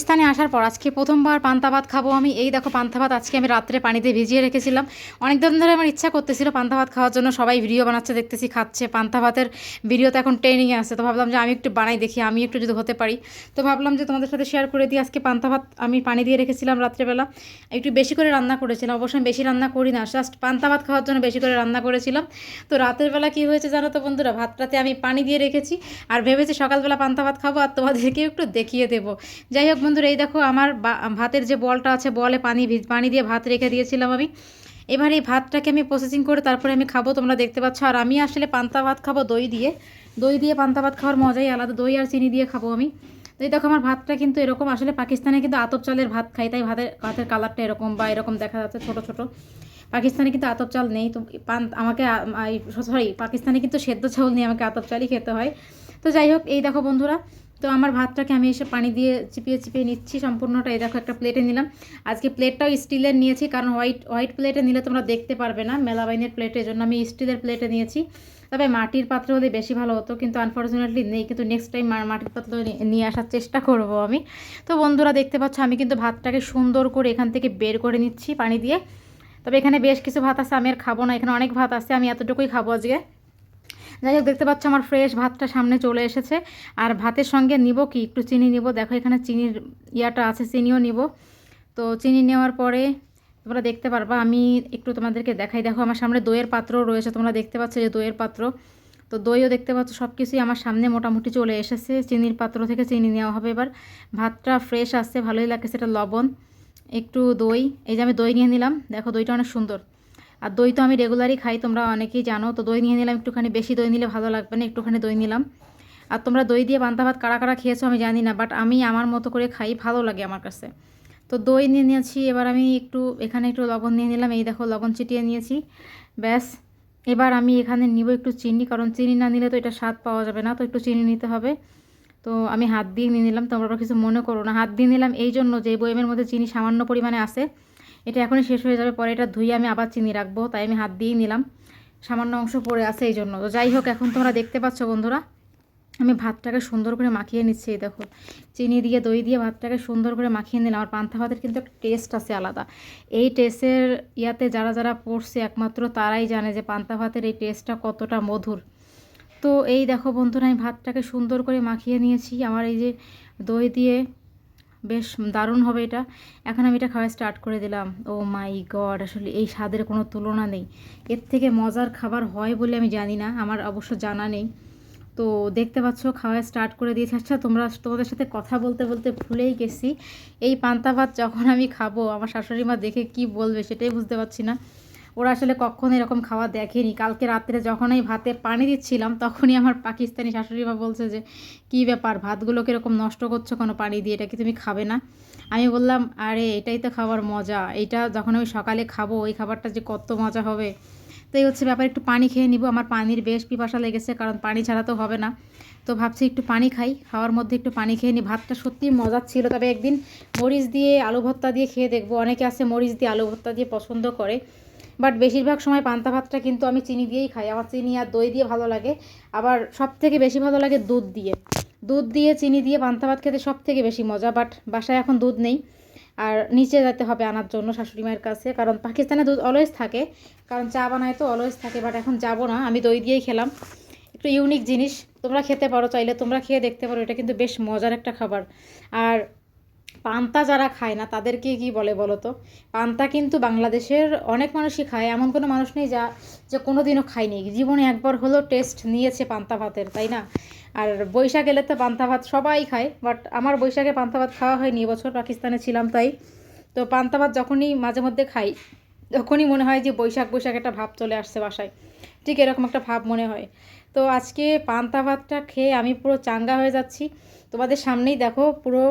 পাকিস্তানে আসার পর আজকে প্রথমবার পান্তা ভাত খাব আমি। এই দেখো, পান্তা ভাত আজকে আমি রাত্রে পানিতে ভিজিয়ে রেখেছিলাম। অনেক দিন ধরে আমার ইচ্ছা করতেছিল পান্তা ভাত খাওয়ার জন্য। সবাই ভিডিও বানাচ্ছে, দেখতেছি খাচ্ছে। পান্তা ভাতের ভিডিও তো এখন ট্রেনিংয়ে আছে। তো ভাবলাম যে আমি একটু বানাই দেখি আমি একটু যদি হতে পারি। তো ভাবলাম যে তোমাদের সাথে শেয়ার করে দিই। আজকে পান্তা ভাত আমি পানি দিয়ে রেখেছিলাম রাত্রেবেলা। একটু বেশি করে রান্না করেছিলাম। অবশ্য আমি বেশি রান্না করি না জাস্ট পান্তা ভাত খাওয়ার জন্য বেশি করে রান্না করেছিলাম। তো রাতের বেলা কী হয়েছে জানো তো বন্ধুরা? ভাতটাতে আমি পানি দিয়ে রেখেছি। আর ভেবেছি সকালবেলা পান্তা ভাত খাব আর তোমাদেরকে একটু দেখিয়ে দেবো। যাই হোক বন্ধুরা, এই দেখো আমার ভাতের যে বলটা আছে, বলে পানি পানি দিয়ে ভাত রেখে দিয়েছিলাম আমি। এবার এই ভাতটাকে আমি প্রসেসিং করে তারপরে আমি খাব, তোমরা দেখতে পাচ্ছ। আর আমি আসলে পান্তা ভাত খাব দই দিয়ে। দই দিয়ে পান্তা ভাত খাওয়ার মজাই আলাদা। দই আর চিনি দিয়ে খাব আমি। তো দেখো আমার ভাতটা কিন্তু এরকম, আসলে পাকিস্তানে কিন্তু আতপ চালের ভাত খাই, তাই ভাতের ভাতের কালারটা এরকম বা এরকম দেখা যাচ্ছে ছোট ছোট। পাকিস্তানে কিন্তু আতপ চাল নেই। তো পান আমাকে সরি, পাকিস্তানে কিন্তু সেদ্ধ চাউল নিয়ে আমাকে আতপ চালই খেতে হয়। তো যাই হোক, এই দেখো বন্ধুরা তো আমার ভাতটাকে আমি এসে পানি দিয়ে চিপিয়ে চিপিয়ে নিচ্ছি, সম্পূর্ণটা এই দেখো একটা প্লেটে নিলাম। আজকে প্লেটটাও স্টিলের নিয়েছি, কারণ হোয়াইট হোয়াইট প্লেটে নিলে তোমরা দেখতে পারবে না মেলাবাইনের প্লেটের জন্য। আমি স্টিলের প্লেটে নিয়েছি, তবে মাটির পাত্র হলে বেশি ভালো হতো, কিন্তু আনফর্চুনেটলি নেই। কিন্তু নেক্সট টাইম মাটির পাত্র নিয়ে আসার চেষ্টা করব আমি। তো বন্ধুরা দেখতে পাচ্ছ, আমি কিন্তু ভাতটাকে সুন্দর করে এখান থেকে বের করে নিচ্ছি পানি দিয়ে। তবে এখানে বেশ কিছু ভাত আছে, আমি আর খাব না। এখানে অনেক ভাত আছে, আমি এতটুকুই খাব আজকে। যাই হোক, দেখতে পাচ্ছ আমার ফ্রেশ ভাতটা সামনে চলে এসেছে। আর ভাতের সঙ্গে নিব কি? একটু চিনি নিব। দেখো, এখানে চিনির ইয়াটা আছে, চিনিও নিব। তো চিনি নেওয়ার পরে তোমরা দেখতে পারবা, আমি একটু তোমাদেরকে দেখাই। দেখো, আমার সামনে দইয়ের পাত্র রয়েছে, তোমরা দেখতে পাচ্ছ যে দইয়ের পাত্র। তো দইও দেখতে পাচ্ছ সব কিছুই আমার সামনে মোটামুটি চলে এসেছে। চিনির পাত্র থেকে চিনি নেওয়া হবে এবার। ভাতটা ফ্রেশ আসছে ভালোই লাগে সেটা লবণ, একটু দই। এই যে আমি দই নিয়ে নিলাম। দেখো, দইটা অনেক সুন্দর। আর দই তো আমি রেগুলারই খাই, তোমরা অনেকেই জানো। তো দই নিয়ে নিলাম একটুখানি, বেশি দই নিলে ভালো লাগবে না, একটুখানি দই নিলাম। আর তোমরা দই দিয়ে পান্তা ভাত কারা কারা খেয়েছো আমি জানি না বাট আমি আমার মতো করে খাই, ভালো লাগে আমার কাছে। তো দই নিয়ে নিয়েছি, এবার আমি একটু, এখানে একটু লবণ নিয়ে নিলাম, এই দেখো লবণ চিটিয়ে নিয়েছি। ব্যাস, এবার আমি এখানে নিব একটু চিনি, কারণ চিনি না নিলে তো এটা স্বাদ পাওয়া যাবে না, তো একটু চিনি নিতে হবে। তো আমি হাত দিয়ে নিয়ে নিলাম, তোমরা কিছু মনে করো না। হাত দিয়ে নিলাম, এই জন্য যে বয়েমের মধ্যে চিনি সামান্য পরিমাণে আছে এটা এখনই শেষ হয়ে যাবে, পরে এটা ধুয়ে আমি আবার চিনি রাখব, তাই আমি হাত দিয়েই নিলাম। সামান্য অংশ পড়ে আছে এই জন্য। তো যাই হোক, এখন তোমরা দেখতে পাচ্ছ বন্ধুরা, আমি ভাতটাকে সুন্দর করে মাখিয়ে নিচ্ছি, এই দেখো। চিনি দিয়ে, দই দিয়ে ভাতটাকে সুন্দর করে মাখিয়ে নিলাম। আর পান্তা ভাতের কিন্তু একটা টেস্ট আছে আলাদা। এই টেস্টের ইয়াতে যারা যারা পড়ছে, একমাত্র তারাই জানে যে পান্তা ভাতের এই টেস্টটা কতটা মধুর। তো এই দেখো বন্ধুরা, আমি ভাতটাকে সুন্দর করে মাখিয়ে নিয়েছি। আমার এই যে দই দিয়ে বেশ দারুণ হবে এটা। এখন আমি এটা খাওয়া স্টার্ট করে দিলাম। ও মাই গড আসলে এই স্বাদের কোনো তুলনা নেই। এর থেকে মজার খাবার হয় বলে আমি জানি না, আমার অবশ্য জানা নেই। তো দেখতে পাচ্ছ, খাওয়া স্টার্ট করে দিয়েছি। আচ্ছা তোমরা তোমাদের সাথে কথা বলতে বলতে ভুলেই গেছি। এই পান্তা ভাত যখন আমি খাব, আমার শাশুড়ি মা দেখে কি বলবে সেটাই বুঝতে পারছি না। ওরা আসলে কখনো এরকম খাওয়া দেখেনি। কালকে রাত্রে যখনই ভাতে পানি দিচ্ছিলাম, তখনই আমার পাকিস্তানি শাশুড়ি মা বলছে যে, কী ব্যাপার ভাতগুলো কীরকম নষ্ট করছ কোনো পানি দিয়ে? এটা কি তুমি খাবে না? আমি বললাম, আরে, এটাই তো খাবার মজা। এটা যখন আমি সকালে খাব, ওই খাবারটা যে কত মজা হবে? তো এই হচ্ছে ব্যাপার, একটু পানি খেয়ে নিব। আমার পানির বেশ পিপাসা লেগেছে, কারণ পানি ছাড়া তো হবে না। তো ভাবছি একটু পানি খাই, খাওয়ার মধ্যে একটু পানি খেয়ে নিই। ভাতটা সত্যিই মজার ছিল, তবে একদিন মরিচ দিয়ে আলু ভর্তা দিয়ে খেয়ে দেখব। অনেকে আছে মরিচ দিয়ে আলু ভর্তা দিয়ে পছন্দ করে। বাট বেশিরভাগ সময় পান্তা ভাতটা কিন্তু আমি চিনি দিয়েই খাই। আমার চিনি আর দই দিয়ে ভালো লাগে। আবার সব থেকে বেশি ভালো লাগে দুধ দিয়ে। দুধ দিয়ে, চিনি দিয়ে পান্তা ভাত খেতে সব থেকে বেশি মজা, বাট বাসায় এখন দুধ নেই। আর নিচে যেতে হবে আনার জন্য শাশুড়ি মায়ের কাছে, কারণ পাকিস্তানে দুধ অলওয়েজ থাকে। কারণ চা বানায় তো অলওয়েজ থাকে, বাট এখন যাব না। আমি দই দিয়েই খেলাম। একটু ইউনিক জিনিস। তোমরা খেতে পারো, চাইলে তোমরা খেয়ে দেখতে পারো। এটা কিন্তু বেশ মজার একটা খাবার। আর পান্তা যারা খায় না, তাদেরকে কি বলে বলো তো? পান্তা কিন্তু বাংলাদেশের অনেক মানুষই খায়, এমন কোনো মানুষ নেই যা, যে কোনো দিনও খায়নি। জীবনে একবার হলেও টেস্ট নিয়েছে পান্তা ভাতের, তাই না? আর বৈশাখ এলে তো পান্তা ভাত সবাই খায় বাট আমার বৈশাখে পান্তা ভাত খাওয়া হয়নি এবছর পাকিস্তানে ছিলাম তাই। তো পান্তা ভাত যখনই মাঝে মধ্যে খাই, তখনই মনে হয় যে বৈশাখ বৈশাখ একটা ভাব চলে আসছে বাসায়। ঠিক এরকম একটা ভাব মনে হয়। তো আজকে পান্তা ভাতটা খেয়ে আমি পুরো চাঙ্গা হয়ে যাচ্ছি। তোমাদের সামনেই দেখো পুরো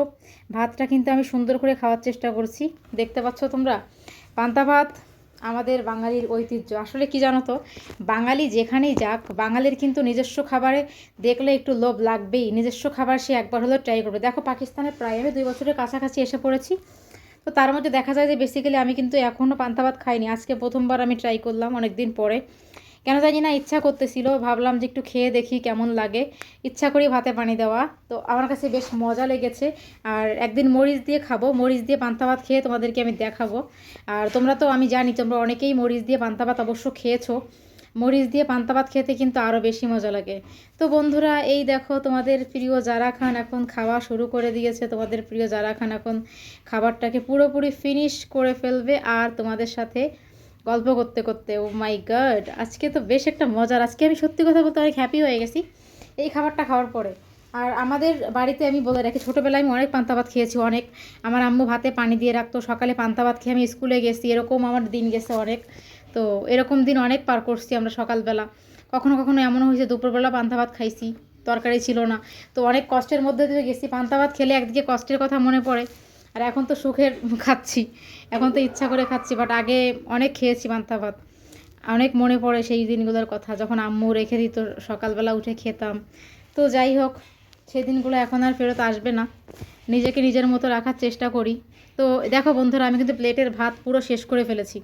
ভাতটা কিন্তু আমি সুন্দর করে খাওয়ার চেষ্টা করছি। দেখতে পাচ্ছ তোমরা? পান্তা ভাত আমাদের বাঙালির ঐতিহ্য। আসলে কি জানো তো? বাঙালি যেখানেই যাক, বাঙালির কিন্তু নিজস্ব খাবারে দেখলে একটু লোভ লাগবেই। নিজস্ব খাবার সে একবার হলেও ট্রাই করবে। দেখো, পাকিস্তানে প্রায় আমি দুই বছরের কাছাকাছি এসে পড়েছি। তো তার মধ্যে দেখা যায় যে বেসিক্যালি আমি কিন্তু এখনও পান্তা ভাত খাইনি। আজকে প্রথমবার আমি ট্রাই করলাম অনেক দিন পরে। কেন জানি না ইচ্ছা করতেছিল, ভাবলাম যে একটু খেয়ে দেখি কেমন লাগে। ইচ্ছা করি ভাতে পানি দেওয়া। তো আমার কাছে বেশ মজা লেগেছে। আর একদিন মরিচ দিয়ে খাব। মরিচ দিয়ে পান্তা ভাত খেয়ে তোমাদেরকে আমি দেখাবো। আর তোমরা তো, আমি জানি, তোমরা অনেকেই মরিচ দিয়ে পান্তা ভাত অবশ্য খেয়েছো। মরিচ দিয়ে পান্তা ভাত খেতে কিন্তু আরও বেশি মজা লাগে। তো বন্ধুরা, এই দেখো তোমাদের প্রিয় জারা খান এখন খাওয়া শুরু করে দিয়েছে। তোমাদের প্রিয় জারা খান এখন খাবারটাকে পুরোপুরি ফিনিশ করে ফেলবে। আর তোমাদের সাথে গল্প করতে করতে ও মাই গড আজকে তো বেশ একটা মজার, আজকে আমি সত্যি কথা বলতে অনেক হ্যাপি হয়ে গেছি এই খাবারটা খাওয়ার পরে। আর আমাদের বাড়িতে আমি বলে রাখি, ছোটোবেলায় আমি অনেক পান্তা ভাত খেয়েছি, অনেক। আমার আম্মু ভাতে পানি দিয়ে রাখতো, সকালে পান্তা ভাত খেয়ে আমি স্কুলে গেছি, এরকম আমার দিন গেছে অনেক। তো এরকম দিন অনেক পার করছি আমরা সকালবেলা। কখনো কখনো এমনও হয়েছে, দুপুরবেলা পান্তা ভাত খাইছি, তরকারি ছিল না। তো অনেক কষ্টের মধ্যে দিয়ে গেছি, পান্তা ভাত খেলে একদিকে কষ্টের কথা মনে পড়ে। আর এখন তো সুখের খাচ্ছি। এখন তো ইচ্ছা করে খাচ্ছি বাট আগে অনেক খেয়েছি পান্তা ভাত। অনেক মনে পড়ে সেই দিনগুলোর কথা, যখন আম্মু রেখে দিত, সকালবেলা উঠে খেতাম। তো যাই হোক, সেই দিনগুলো এখন আর ফেরত আসবে না। নিজেকে নিজের মতো রাখার চেষ্টা করি। তো দেখো বন্ধুরা, আমি কিন্তু প্লেটের ভাত পুরো শেষ করে ফেলেছি।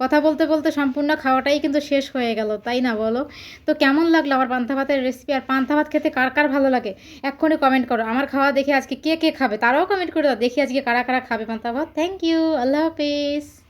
কথা বলতে বলতে সম্পূর্ণ খাওয়াটাই কিন্তু শেষ হয়ে গেল, তাই না বলো? তো কেমন লাগল আমার পান্তা ভাতের রেসিপি আর পান্তা ভাত খেতে কার কার ভালো লাগে? এক্ষুনি কমেন্ট করো। আমার খাওয়া দেখে আজকে কে কে খাবে? তারাও কমেন্ট করে দাও। দেখি আজকে কারা কারা খাবে পান্তা ভাত। থ্যাংক ইউ আল্লাহ হাফিজ।